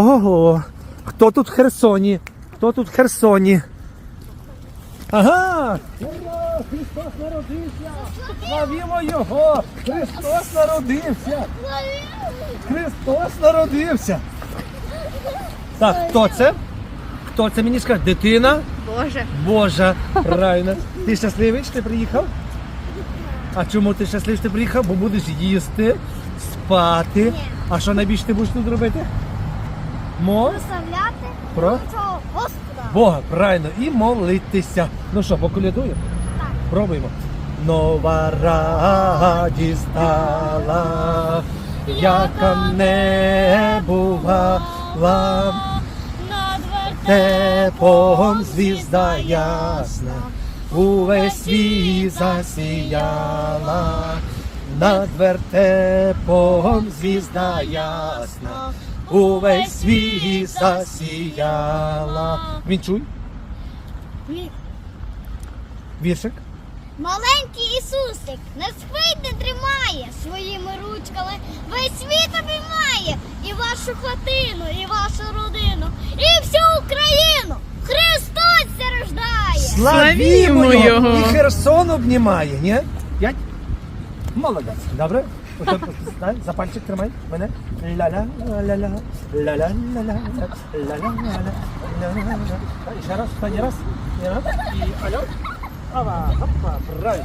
Ого, хто тут в Херсоні? Хто тут в Херсоні? Ага! Ура! Христос народився! Славімо Його! Христос народився! Христос народився! Так, хто це? Хто це мені скаже? Дитина? Боже. Божа, правильно. Ти щасливий, що ти приїхав? А чому ти щасливий, що ти приїхав? Бо будеш їсти, спати. А що найбільше ти будеш тут робити? Мо? Прославляти Про? цього Господа. Бога, правильно, і молитися. Ну що, поколядуємо? Так. Пробуємо. Нова радість стала, яка не бувала. Над Тепом звізда ясна, увесь світ засіяла, над вертепом звізда ясна, увесь світ засіяла. Вінчуй, віршик. Маленький Ісусик не спить, не тримає своїми ручками. Весь світ обіймає і вашу хатину, і вашу родину, і всю Україну. Христос ся рождає. Славімо його! І Херсон обнімає, ні? П'ять? Молодець. Добре? Zapal çıktı mı? Bana la la la la la la la la la la la la la la la İşe rast, tane rast, yarat, alo, ama hoppa, bravo.